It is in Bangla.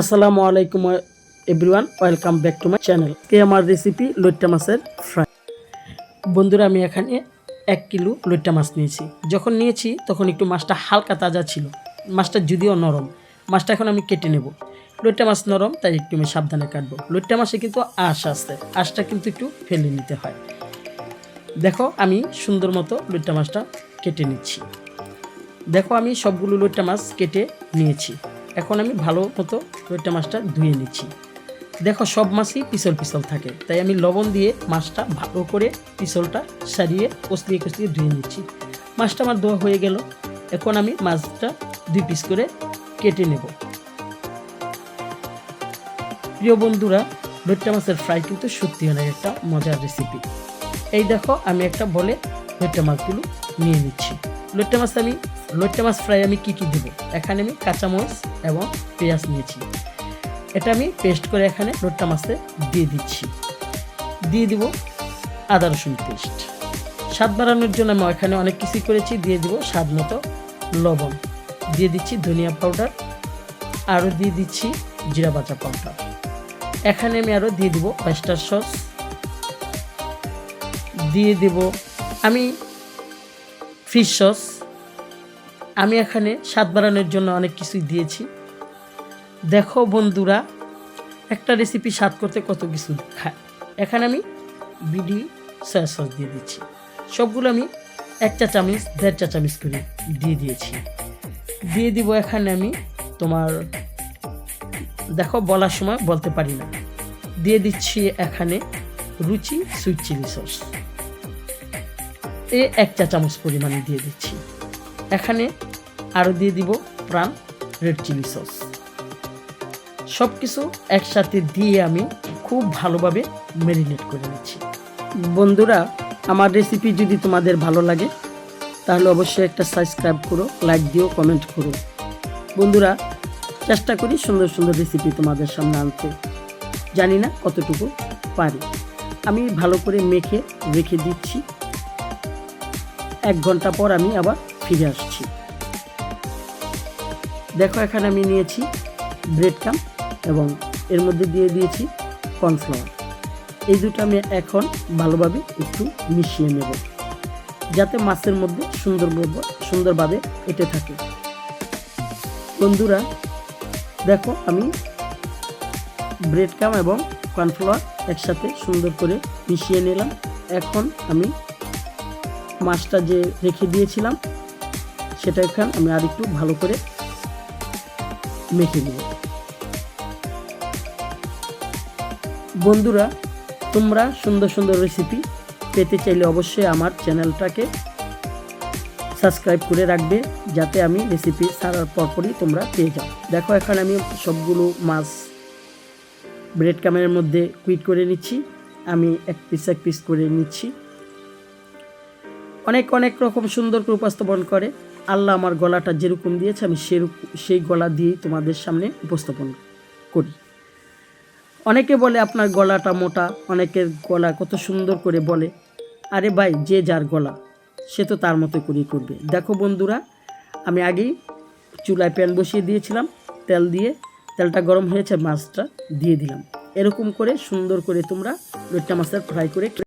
আসসালামু আলাইকুম, everyone. Welcome back to my channel. কে আমার রেসিপি লইট্টা মাছের ফ্রাই বন্ধুরা, আমি এখানে এক কিলো লইট্টা মাছ নিয়েছি। যখন নিয়েছি, তখন একটু মাছটা হালকা তাজা ছিল। মাছটা যদিও নরম। মাছটা এখন আমি কেটে নেব। লইট্টা মাছ নরম, তাই একটু আমি সাবধানে কাটবো। লইট্টা মাছে কিন্তু আঁশ আছে। আঁশটা কিন্তু একটু ফেলে নিতে হয়। দেখো, আমি সুন্দর মতো লইট্টা মাছটা কেটে নিচ্ছি। দেখো, আমি সবগুলো লইট্টা মাছ কেটে নিয়েছি। এখন আমি ভালো মতো লইট্টা মাছটা ধুয়ে নিচ্ছি। দেখো সব মাছই পিছল পিছল থাকে, তাই আমি লবণ দিয়ে মাছটা ভালো করে পিছলটা সারিয়ে, কষলিয়ে কষলিয়ে ধুয়ে নিচ্ছি। মাছটা আমার ধোয়া হয়ে গেল, এখন আমি মাছটা দুই পিস করে কেটে নেব। প্রিয় বন্ধুরা লইট্টা মাছের ফ্রাই কিন্তু সত্যি অনেক একটা মজার রেসিপি এই দেখো, আমি একটা বলে লইট্টা মাছগুলো নিয়ে নিচ্ছি। লইট্টা মাছ আমি লইট্টা মাছ ফ্রাই আমি কী কী দেবো? এখানে আমি কাঁচামরিচ এবং পেঁয়াজ নিয়েছি। এটা আমি পেস্ট করে এখানে লইট্টা মাছে দিয়ে দিচ্ছি। দিয়ে দিব আদা রসুন পেস্ট। স্বাদ বাড়ানোর জন্য আমি এখানে অনেক কিছুই করেছি। দিয়ে দিব স্বাদ মতো লবণ। দিয়ে দিচ্ছি ধনিয়া পাউডার। আরও দিয়ে দিচ্ছি জিরা বাটা পাউডার। এখানে আমি আরও দিয়ে দিব ওয়েস্টার সস দিয়ে দেব আমি ফিশ সস আমি এখানে স্বাদ বাড়ানোর জন্য অনেক কিছুই দিয়েছি। দেখো বন্ধুরা, একটা রেসিপি স্বাদ করতে কত কিছু খায়। এখানে আমি বিডি সয়া সস দিয়ে দিচ্ছি। সবগুলো আমি এক চা চামচ দেড় চা চামচ করে দিয়ে দিয়েছি। দিয়ে দিব এখানে আমি তোমার, দেখো বলার সময় বলতে পারি না। দিয়ে দিচ্ছি এখানে রুচি সুইট চিলি সস এ এক চা চামচ পরিমাণে দিয়ে দিচ্ছি। এখানে আরও দিয়ে দিব প্রাণ রেড চিলি সস সব কিছু একসাথে দিয়ে আমি খুব ভালোভাবে ম্যারিনেট করে নিচ্ছি। বন্ধুরা, আমার রেসিপি যদি তোমাদের ভালো লাগে, তাহলে অবশ্যই একটা সাবস্ক্রাইব করো লাইক দিও কমেন্ট করো। বন্ধুরা, চেষ্টা করি সুন্দর সুন্দর রেসিপি তোমাদের সামনে আনতে। জানি না কতটুকু পারি। আমি ভালো করে মেখে রেখে দিচ্ছি। এক ঘণ্টা পর আমি আবার ফিরে আসছি। দেখো, এখানে আমি নিয়েছি ব্রেড কাম এবং এর মধ্যে দিয়ে দিয়েছি কর্নফ্লাওয়ার এই দুটো আমি এখন ভালোভাবে একটু মিশিয়ে নেব, যাতে মাছের মধ্যে সুন্দর সুন্দরভাবে এটে থাকে। বন্ধুরা, দেখো, আমি ব্রেড কাম এবং কর্নফ্লাওয়ার একসাথে সুন্দর করে মিশিয়ে নিলাম। এখন আমি মাছটা যে রেখে দিয়েছিলাম, সেটা এখান আমি আর একটু ভালো করে মেখে নেব বন্ধুরা, তোমরা সুন্দর সুন্দর রেসিপি পেতে চাইলে অবশ্যই আমার চ্যানেলটাকে সাবস্ক্রাইব করে রাখবে, যাতে আমি রেসিপি ছাড়ার পরপরই তোমরা পেয়ে যাও। দেখো, এখন আমি সবগুলো মাছ ব্রেড কামের মধ্যে কুইট করে নিচ্ছি। আমি এক পিস এক পিস করে নিচ্ছি। অনেক অনেক রকম সুন্দর করে উপস্থাপন করে। আল্লাহ আমার গলাটা যেরকম দিয়েছে, আমি সেরকম সেই গলা দিয়েই তোমাদের সামনে উপস্থাপন করি। অনেকে বলে আপনার গলাটা মোটা, অনেকের গলা কত সুন্দর করে বলে। আরে ভাই, যে যার গলা, সে তো তার মতো করেই করবে। দেখো বন্ধুরা, আমি আগেই চুলায় প্যান বসিয়ে দিয়েছিলাম, তেল দিয়ে তেলটা গরম হয়েছে, মাছটা দিয়ে দিলাম। এরকম করে সুন্দর করে তোমরা লোট্টা মাছটা ফ্রাই করে